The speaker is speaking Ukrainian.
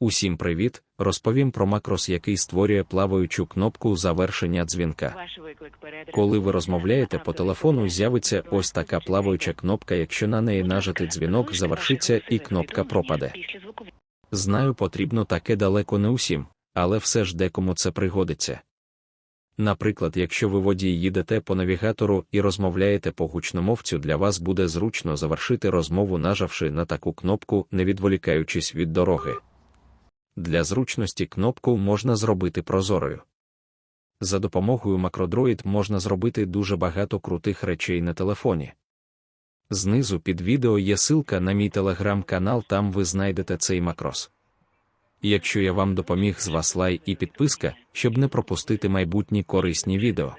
Усім привіт! Розповім про макрос, який створює плаваючу кнопку завершення дзвінка. Коли ви розмовляєте по телефону, з'явиться ось така плаваюча кнопка. Якщо на неї нажати дзвінок, завершиться і кнопка пропаде. Знаю, потрібно таке далеко не усім, але все ж декому це пригодиться. Наприклад, якщо ви водій їдете по навігатору і розмовляєте по гучномовцю, для вас буде зручно завершити розмову, нажавши на таку кнопку, не відволікаючись від дороги. Для зручності кнопку можна зробити прозорою. За допомогою MacroDroid можна зробити дуже багато крутих речей на телефоні. Знизу під відео є ссылка на мій телеграм-канал, там ви знайдете цей макрос. Якщо я вам допоміг з вас лайк і підписка, щоб не пропустити майбутні корисні відео.